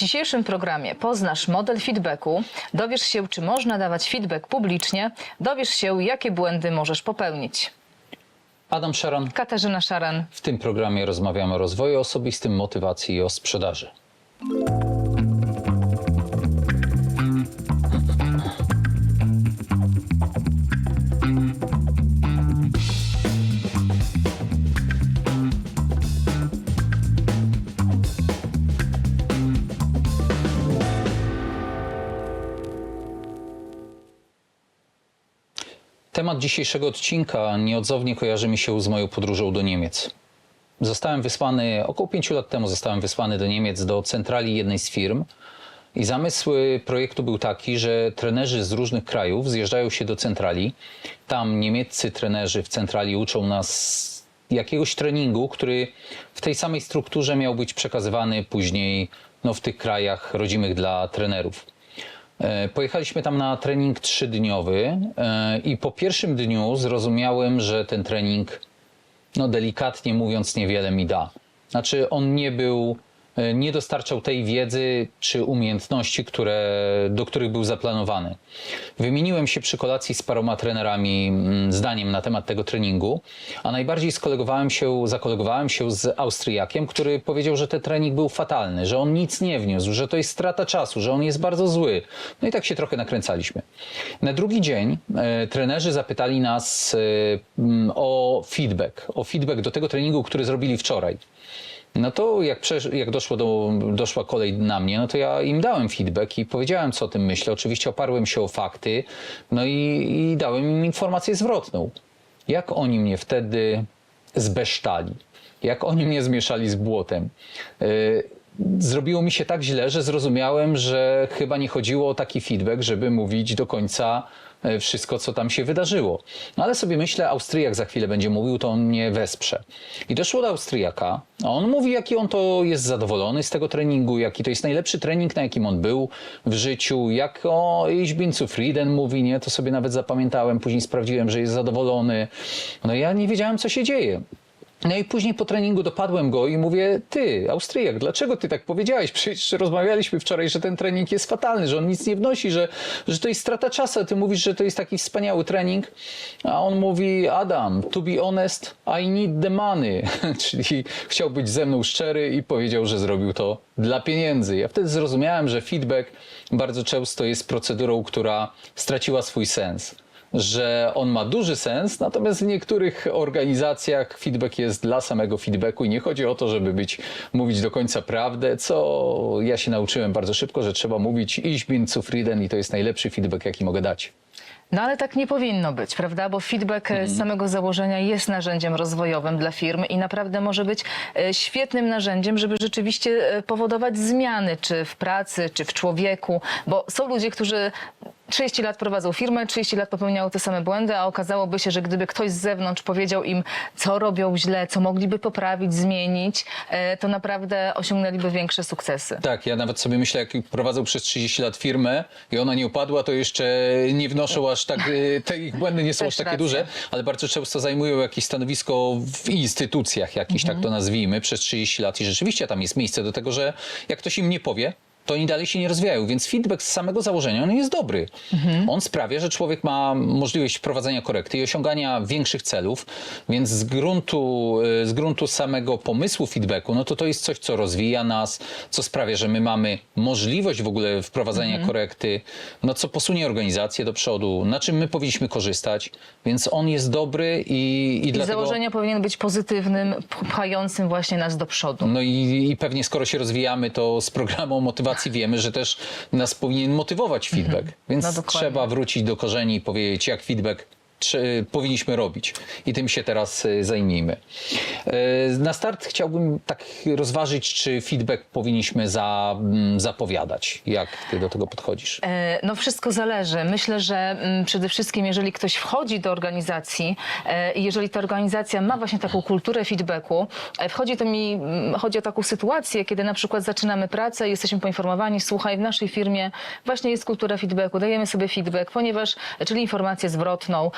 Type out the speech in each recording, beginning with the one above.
dzisiejszym programie poznasz model feedbacku, dowiesz się, czy można dawać feedback publicznie, dowiesz się, jakie błędy możesz popełnić. Adam Szaran. Katarzyna Szaran. W tym programie rozmawiamy o rozwoju osobistym, motywacji i o sprzedaży. Temat dzisiejszego odcinka nieodzownie kojarzy mi się z moją podróżą do Niemiec. Zostałem wysłany, około pięciu lat temu zostałem wysłany do Niemiec, do centrali jednej z firm. I zamysł projektu był taki, że trenerzy z różnych krajów zjeżdżają się do centrali. Tam niemieccy trenerzy w centrali uczą nas jakiegoś treningu, który w tej samej strukturze miał być przekazywany później no, w tych krajach rodzimych dla trenerów. E, Pojechaliśmy tam na trening trzydniowy e, i po pierwszym dniu zrozumiałem, że ten trening, no delikatnie mówiąc, niewiele mi da. Znaczy, on nie był, nie dostarczał tej wiedzy czy umiejętności, które, do których był zaplanowany. Wymieniłem się przy kolacji z paroma trenerami mm, zdaniem na temat tego treningu, a najbardziej skolegowałem się, zakolegowałem się z Austriakiem, który powiedział, że ten trening był fatalny, że on nic nie wniósł, że to jest strata czasu, że on jest bardzo zły. No i tak się trochę nakręcaliśmy. Na drugi dzień e, trenerzy zapytali nas e, mm, o feedback, o feedback do tego treningu, który zrobili wczoraj. No to jak, jak doszło do, doszła kolej na mnie, no to ja im dałem feedback i powiedziałem, co o tym myślę. Oczywiście oparłem się o fakty, no i, i dałem im informację zwrotną. Jak oni mnie wtedy zbesztali, jak oni mnie zmieszali z błotem. Yy, Zrobiło mi się tak źle, że zrozumiałem, że chyba nie chodziło o taki feedback, żeby mówić do końca wszystko, co tam się wydarzyło. No ale sobie myślę, Austriak za chwilę będzie mówił, to on mnie wesprze. I doszło do Austriaka, a on mówi, jaki on to jest zadowolony z tego treningu, jaki to jest najlepszy trening, na jakim on był w życiu, jak o Iśbincu Frieden mówi, nie, to sobie nawet zapamiętałem, później sprawdziłem, że jest zadowolony. No ja nie wiedziałem, co się dzieje. No i później po treningu dopadłem go i mówię, ty, Austriak, dlaczego ty tak powiedziałeś? Przecież rozmawialiśmy wczoraj, że ten trening jest fatalny, że on nic nie wnosi, że, że to jest strata czasu. Ty mówisz, że to jest taki wspaniały trening. A on mówi, Adam, to be honest, I need the money. Czyli chciał być ze mną szczery i powiedział, że zrobił to dla pieniędzy. Ja wtedy zrozumiałem, że feedback bardzo często jest procedurą, która straciła swój sens że on ma duży sens, natomiast w niektórych organizacjach feedback jest dla samego feedbacku i nie chodzi o to, żeby być, mówić do końca prawdę, co ja się nauczyłem bardzo szybko, że trzeba mówić ich bin zufrieden i to jest najlepszy feedback, jaki mogę dać. No ale tak nie powinno być, prawda? Bo feedback e, z samego założenia jest narzędziem rozwojowym dla firmy i naprawdę może być e, świetnym narzędziem, żeby rzeczywiście e, powodować zmiany, czy w pracy, czy w człowieku, bo są ludzie, którzy 30 lat prowadzą firmę, 30 lat popełniają te same błędy, a okazałoby się, że gdyby ktoś z zewnątrz powiedział im, co robią źle, co mogliby poprawić, zmienić, e, to naprawdę osiągnęliby większe sukcesy. Tak, ja nawet sobie myślę, jak prowadzą przez 30 lat firmę i ona nie upadła, to jeszcze nie wnoszą aż tak, y, te ich błędy nie są aż takie racja. duże, ale bardzo często zajmują jakieś stanowisko w instytucjach jakichś, tak to nazwijmy, przez 30 lat i rzeczywiście tam jest miejsce do tego, że jak ktoś im nie powie, to oni dalej się nie rozwijają, więc feedback z samego założenia on jest dobry. On sprawia, że człowiek ma możliwość prowadzenia korekty i osiągania większych celów, więc z gruntu, y, z gruntu samego pomysłu feedbacku, no to to jest coś, co rozwija nas, co sprawia, że my mamy możliwość w ogóle wprowadzenia korekty, no co posunie organizację do przodu, na czym my powinniśmy korzystać, więc on jest dobry i, i, I dlatego... założenia powinien być pozytywnym, pchającym właśnie nas do przodu. No i, i pewnie skoro się rozwijamy, to z programu motywacji wiemy, że też nas powinien motywować feedback. Więc No trzeba wrócić do korzeni i powiedzieć, jak feedback trze- powinniśmy robić. I tym się teraz y, zajmijmy. Y, Na start chciałbym tak rozważyć, czy feedback powinniśmy za, mm, zapowiadać. Jak ty do tego podchodzisz? E, No wszystko zależy. Myślę, że mm, przede wszystkim jeżeli ktoś wchodzi do organizacji e, i jeżeli ta organizacja ma właśnie taką kulturę feedbacku, e, wchodzi to mi, mm, chodzi o taką sytuację, kiedy na przykład zaczynamy pracę i jesteśmy poinformowani, słuchaj, w naszej firmie właśnie jest kultura feedbacku, dajemy sobie feedback, ponieważ, czyli informację zwrotną,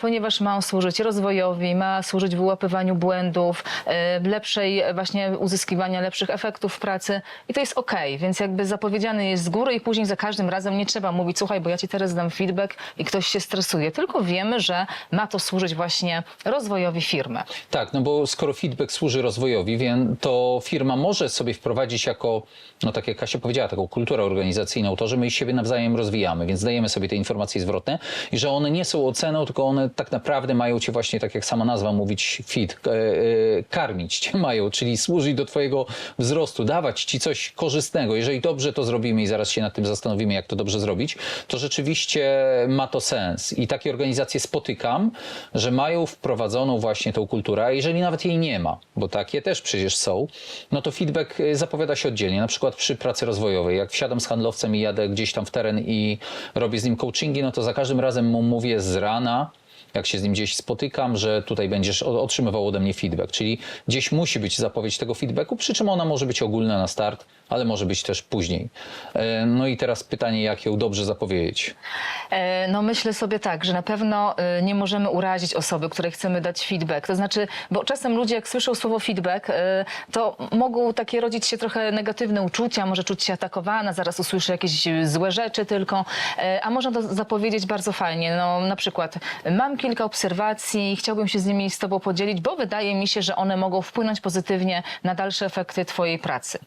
ponieważ ma on służyć rozwojowi, ma służyć wyłapywaniu błędów, e, lepszej e, właśnie uzyskiwania lepszych efektów w pracy i to jest okej, więc jakby zapowiedziany jest z góry i później za każdym razem nie trzeba mówić, słuchaj, bo ja ci teraz dam feedback i ktoś się stresuje, tylko wiemy, że ma to służyć właśnie rozwojowi firmy. Tak, no bo skoro feedback służy rozwojowi, to firma może sobie wprowadzić jako, no tak jak Kasia powiedziała, taką kulturę organizacyjną, to, że my siebie nawzajem rozwijamy, więc dajemy sobie te informacje zwrotne i że one nie są oceną, tylko one tak naprawdę mają cię właśnie, tak jak sama nazwa mówić, feed, e, e, karmić cię mają, czyli służyć do twojego wzrostu, dawać ci coś korzystnego. Jeżeli dobrze to zrobimy i zaraz się nad tym zastanowimy, jak to dobrze zrobić, to rzeczywiście ma to sens. I takie organizacje spotykam, że mają wprowadzoną właśnie tą kulturę, a jeżeli nawet jej nie ma, bo takie też przecież są, no to feedback y, zapowiada się oddzielnie. Na przykład przy pracy rozwojowej, jak wsiadam z handlowcem i jadę gdzieś tam w teren i robię z nim coachingi, no to za każdym razem mu mówię z rana, jak się z nim gdzieś spotykam, że tutaj będziesz otrzymywał ode mnie feedback. Czyli gdzieś musi być zapowiedź tego feedbacku, przy czym ona może być ogólna na start, ale może być też później. E, No i teraz pytanie, jak ją dobrze zapowiedzieć. E, No myślę sobie tak, że na pewno e, nie możemy urazić osoby, której chcemy dać feedback. To znaczy, bo czasem ludzie jak słyszą słowo feedback, to mogą takie rodzić się trochę negatywne uczucia, może czuć się atakowana, zaraz usłyszy jakieś złe rzeczy tylko, a można to zapowiedzieć bardzo fajnie. No na przykład mam kilka obserwacji, chciałbym się z nimi z tobą podzielić, bo wydaje mi się, że one mogą wpłynąć pozytywnie na dalsze efekty twojej pracy.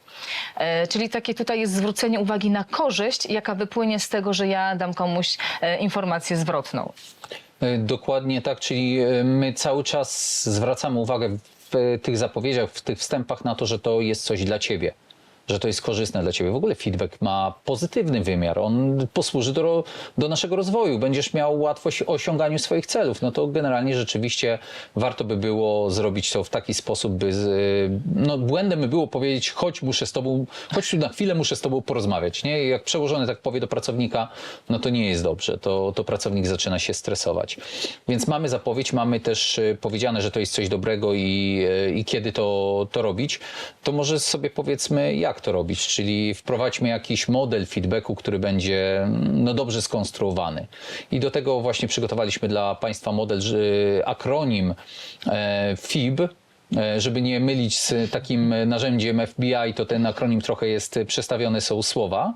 E, Czyli takie tutaj jest zwrócenie uwagi na korzyść, jaka wypłynie z tego, że ja dam komuś e, informację zwrotną. E, Dokładnie tak, czyli e, my cały czas zwracamy uwagę w tych zapowiedziach, w tych wstępach na to, że to jest coś dla ciebie. Że to jest korzystne dla ciebie. W ogóle feedback ma pozytywny wymiar. On posłuży do, do naszego rozwoju. Będziesz miał łatwość osiąganiu swoich celów. No to generalnie rzeczywiście warto by było zrobić to w taki sposób, by. z- No, błędem by było powiedzieć, chodź, muszę z tobą, tu na chwilę, muszę z tobą porozmawiać. Nie? I jak przełożony tak powie do pracownika, no to nie jest dobrze. To, to pracownik zaczyna się stresować. Więc mamy zapowiedź, mamy też e, powiedziane, że to jest coś dobrego i, e, i kiedy to, to robić. To może sobie powiedzmy, jak to robić, czyli wprowadźmy jakiś model feedbacku, który będzie mm, no, dobrze skonstruowany. I do tego właśnie przygotowaliśmy dla Państwa model, że akronim e, FIB, E, Żeby nie mylić z takim narzędziem FBI, to ten akronim trochę jest e, przestawione są słowa.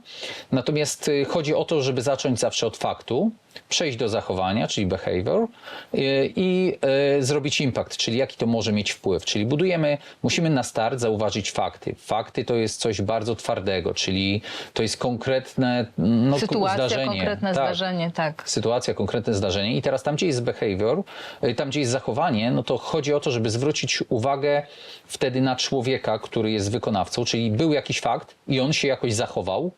Natomiast e, chodzi o to, żeby zacząć zawsze od faktu, przejść do zachowania, czyli behavior e, i e, zrobić impact, czyli jaki to może mieć wpływ. Czyli budujemy, musimy na start zauważyć fakty. Fakty to jest coś bardzo twardego, czyli to jest konkretne no, Sytuacja, zdarzenie. konkretne Tak zdarzenie, tak. sytuacja, konkretne zdarzenie. I teraz tam, gdzie jest behavior, y, tam, gdzie jest zachowanie, no to chodzi o to, żeby zwrócić uwagę wtedy na człowieka, który jest wykonawcą, czyli był jakiś fakt i on się jakoś zachował.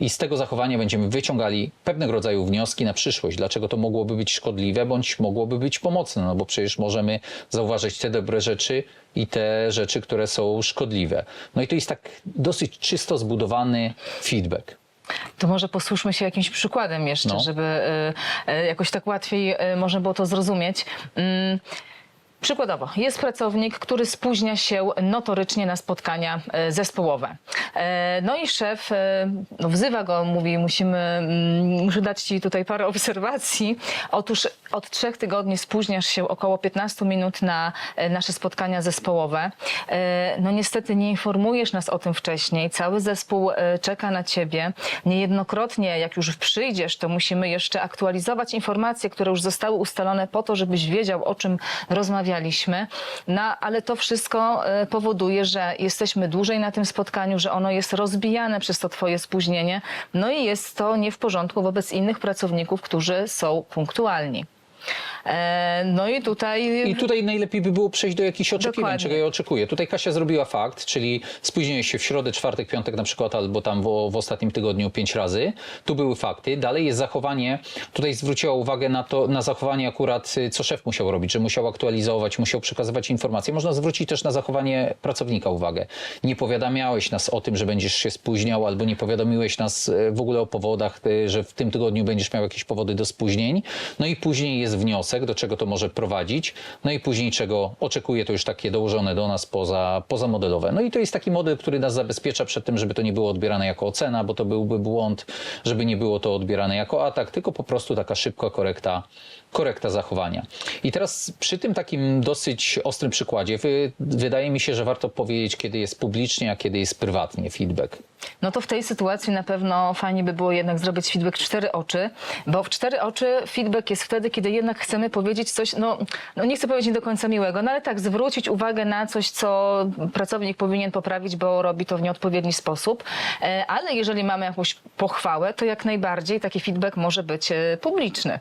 I z tego zachowania będziemy wyciągali pewnego rodzaju wnioski na przyszłość. Dlaczego to mogłoby być szkodliwe, bądź mogłoby być pomocne? No bo przecież możemy zauważyć te dobre rzeczy i te rzeczy, które są szkodliwe. No i to jest tak dosyć czysto zbudowany feedback. To może posłuszmy się jakimś przykładem jeszcze, No. żeby y, y, jakoś tak łatwiej y, można było to zrozumieć. Mm, Przykładowo, jest pracownik, który spóźnia się notorycznie na spotkania e, zespołowe. E, No i szef e, no, wzywa go, mówi, musimy, mm, muszę dać ci tutaj parę obserwacji. Otóż od trzech tygodni spóźniasz się około 15 minut na nasze spotkania zespołowe. No niestety nie informujesz nas o tym wcześniej. Cały zespół czeka na ciebie. Niejednokrotnie, jak już przyjdziesz, to musimy jeszcze aktualizować informacje, które już zostały ustalone po to, żebyś wiedział, o czym rozmawialiśmy. No, ale to wszystko e, powoduje, że jesteśmy dłużej na tym spotkaniu, że ono jest rozbijane przez to twoje spóźnienie. No i jest to nie w porządku wobec innych pracowników, którzy są punktualni. E, No i tutaj... I tutaj najlepiej by było przejść do jakichś oczekiwań, Dokładnie. czego ja oczekuję. Tutaj Kasia zrobiła fakt, czyli spóźnienie się w środę, czwartek, piątek na przykład, albo tam w, w ostatnim tygodniu pięć razy. Tu były fakty. Dalej jest zachowanie. Tutaj zwróciła uwagę na to, na zachowanie akurat, y, co szef musiał robić, że musiał aktualizować, musiał przekazywać informacje. Można zwrócić też na zachowanie pracownika uwagę. Nie powiadamiałeś nas o tym, że będziesz się spóźniał, albo nie powiadomiłeś nas y, w ogóle o powodach, y, że w tym tygodniu będziesz miał jakieś powody do spóźnień. No i później jest wniosek, do czego to może prowadzić. No i później czego oczekuje, to już takie dołożone do nas poza, pozamodelowe. No i to jest taki model, który nas zabezpiecza przed tym, żeby to nie było odbierane jako ocena, bo to byłby błąd, żeby nie było to odbierane jako atak, tylko po prostu taka szybka korekta korekta zachowania. I teraz przy tym takim dosyć ostrym przykładzie wy, wydaje mi się, że warto powiedzieć, kiedy jest publicznie, a kiedy jest prywatnie feedback. No to w tej sytuacji na pewno fajnie by było jednak zrobić feedback w cztery oczy, bo w cztery oczy feedback jest wtedy, kiedy jednak chcemy powiedzieć coś, no, no nie chcę powiedzieć nie do końca miłego, no ale tak, zwrócić uwagę na coś, co pracownik powinien poprawić, bo robi to w nieodpowiedni sposób. E, Ale jeżeli mamy jakąś pochwałę, to jak najbardziej taki feedback może być e, publiczny.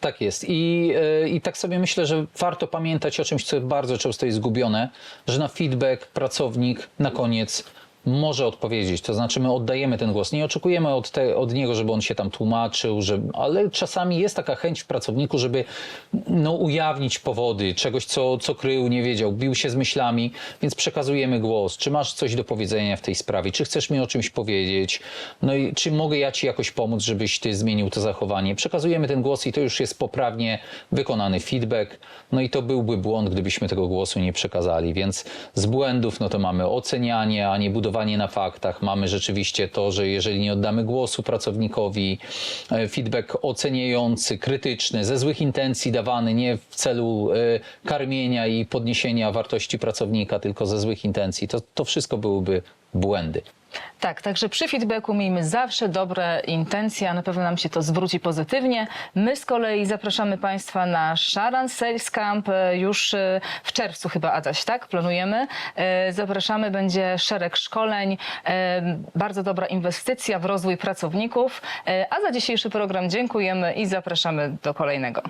Tak jest. I, e, I tak sobie myślę, że warto pamiętać o czymś, co bardzo często jest zgubione, że na feedback pracownik na koniec może odpowiedzieć. To znaczy, my oddajemy ten głos. Nie oczekujemy od, te, od niego, żeby on się tam tłumaczył, że, ale czasami jest taka chęć w pracowniku, żeby no, ujawnić powody, czegoś, co, co krył, nie wiedział, bił się z myślami, więc przekazujemy głos. Czy masz coś do powiedzenia w tej sprawie? Czy chcesz mi o czymś powiedzieć? No i czy mogę ja ci jakoś pomóc, żebyś ty zmienił to zachowanie? Przekazujemy ten głos i to już jest poprawnie wykonany feedback. No i to byłby błąd, gdybyśmy tego głosu nie przekazali. Więc z błędów, no to mamy ocenianie, a nie budowanie na faktach. Mamy rzeczywiście to, że jeżeli nie oddamy głosu pracownikowi, e, feedback oceniający, krytyczny, ze złych intencji dawany, nie w celu e, karmienia i podniesienia wartości pracownika, tylko ze złych intencji, to, to wszystko byłyby błędy. Tak, także przy feedbacku miejmy zawsze dobre intencje, a na pewno nam się to zwróci pozytywnie. My z kolei zapraszamy Państwa na Sharan Sales Camp e, już e, w czerwcu chyba, Adaś, tak? Planujemy. E, Zapraszamy, będzie szereg szkoleń, bardzo dobra inwestycja w rozwój pracowników. A za dzisiejszy program dziękujemy i zapraszamy do kolejnego.